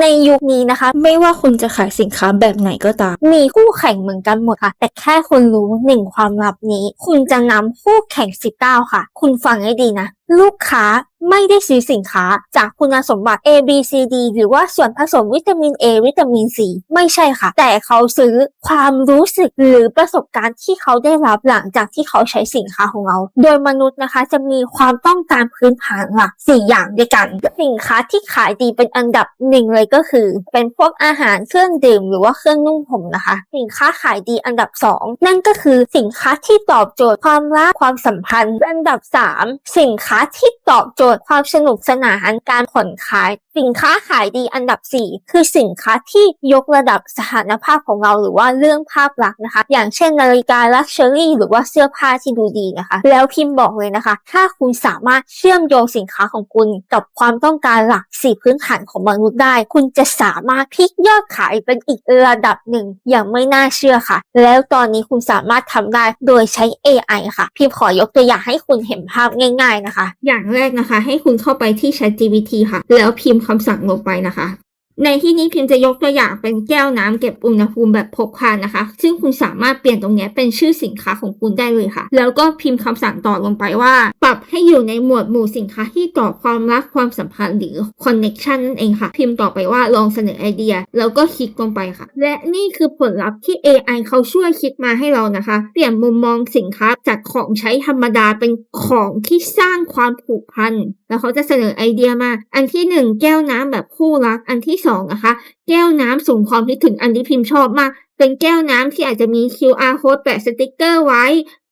ในยุคนี้นะคะ ไม่ว่าคุณจะขายสินค้าแบบไหนก็ตาม มีคู่แข่งเหมือนกันหมดค่ะ แต่แค่คุณรู้หนึ่งความลับนี้ คุณจะนำคู่แข่งสิบเก้าค่ะ คุณฟังให้ดีนะ ลูกค้าไม่ได้ซื้อสินค้าจากคุณสมบัติ A B C D หรือว่าส่วนผสมวิตามิน A วิตามิน C ไม่ใช่ค่ะ แต่เขาซื้อความรู้สึกหรือประสบการณ์ที่เขาได้รับหลังจากที่เขาใช้สินค้าของเรา โดยมนุษย์นะคะจะมีความต้องการพื้นฐานหลัก4อย่างด้วยกัน สินค้าที่ขายดีเป็นอันดับหนึ่งเลยก็คือ เป็นพวกอาหารเครื่องดื่ม หรือว่าเครื่องนุ่งห่มนะคะ สินค้าขายดีอันดับ 2 นั่นก็คือสินค้าที่ตอบโจทย์ความรักความสัมพันธ์ อันดับ 3 สินค้าที่ตอบโจทย์ความสนุกสนานการผ่อนคลาย สินค้าขายดีอันดับ 4 คือสินค้าที่ยกระดับสถานภาพของเราหรือว่าเรื่องภาพลักษณ์นะคะ อย่างเช่นนาฬิกาลักชัวรี่หรือว่าเสื้อผ้าที่ดูดีนะคะ แล้วพิมพ์บอกเลยนะคะ ถ้าคุณสามารถเชื่อมโยงสินค้าของคุณกับความต้องการหลักสี่พื้นฐานของมนุษย์ได้ คุณจะสามารถพลิกยอดขายเป็นอีกระดับหนึ่งอย่างไม่น่าเชื่อค่ะ แล้วตอนนี้คุณสามารถทำได้โดยใช้ AI ค่ะ พิมพ์ขอยกตัวอย่างให้คุณเห็นภาพง่าย ๆนะคะอย่างแรกนะคะ ให้คุณเข้าไปที่ ChatGPT ค่ะ แล้วพิมพ์คำสั่งลงไปนะคะ ในที่นี้พิมพ์จะยกตัวอย่างเป็นแก้วน้ำเก็บอุณหภูมิแบบพกพานะคะ ซึ่งคุณสามารถเปลี่ยนตรงนี้เป็นชื่อสินค้าของคุณได้เลยค่ะ แล้วก็พิมพ์คำสั่งต่อลงไปว่า ปรับให้อยู่ในหมวดหมู่สินค้าที่ก่อความรักความสัมพันธ์หรือ connection นั่นเองค่ะ พิมพ์ต่อไปว่าลองเสนอไอเดีย แล้วก็คลิกลงไปค่ะ และนี่คือผลลัพธ์ที่ AI เขาช่วยคิดมาให้เรานะคะ เปลี่ยนมุมมองสินค้าจากของใช้ธรรมดาเป็นของที่สร้างความผูกพันแล้วเขาจะเสนอไอเดียมา อันที่หนึ่งแก้วน้ำแบบคู่รักอันที่สองนะคะ แก้วน้ำส่งความคิดถึงอันที่พิมพ์ชอบมาก เป็นแก้วน้ำที่อาจจะมี QR code แปะสติกเกอร์ไว้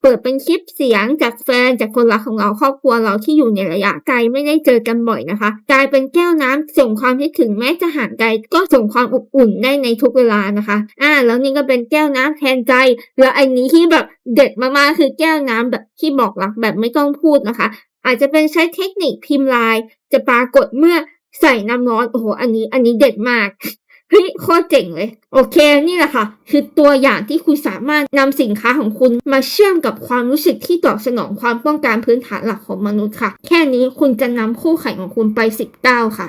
เปิดเป็นคลิปเสียงจากแฟนจากคนรักของเราครอบครัวเราที่อยู่ในระยะไกลไม่ได้เจอกันบ่อยนะคะ กลายเป็นแก้วน้ำส่งความคิดถึงแม้จะห่างไกลก็ส่งความอบอุ่นได้ในทุกเวลานะคะ อ่า แล้วนี่ก็เป็นแก้วน้ำแทนใจ แล้วอันนี้ที่แบบเด็ดมากๆคือแก้วน้ำแบบที่บอกรักแบบไม่ต้องพูดนะคะ อาจจะเป็นใช้เทคนิคพิมพ์ลาย จะปรากฏเมื่อ ใส่น้ำร้อนโอ้โหอันนี้ อันนี้เด็ดมากเฮ้ยโคตรเจ๋งเลย โอเคนี่แหละค่ะ คือตัวอย่างที่คุณสามารถนำสินค้าของคุณมาเชื่อมกับความรู้สึกที่ตอบสนองความต้องการพื้นฐานหลักของมนุษย์ค่ะ แค่นี้คุณจะนำคู่แข่งของคุณไป 19 ค่ะ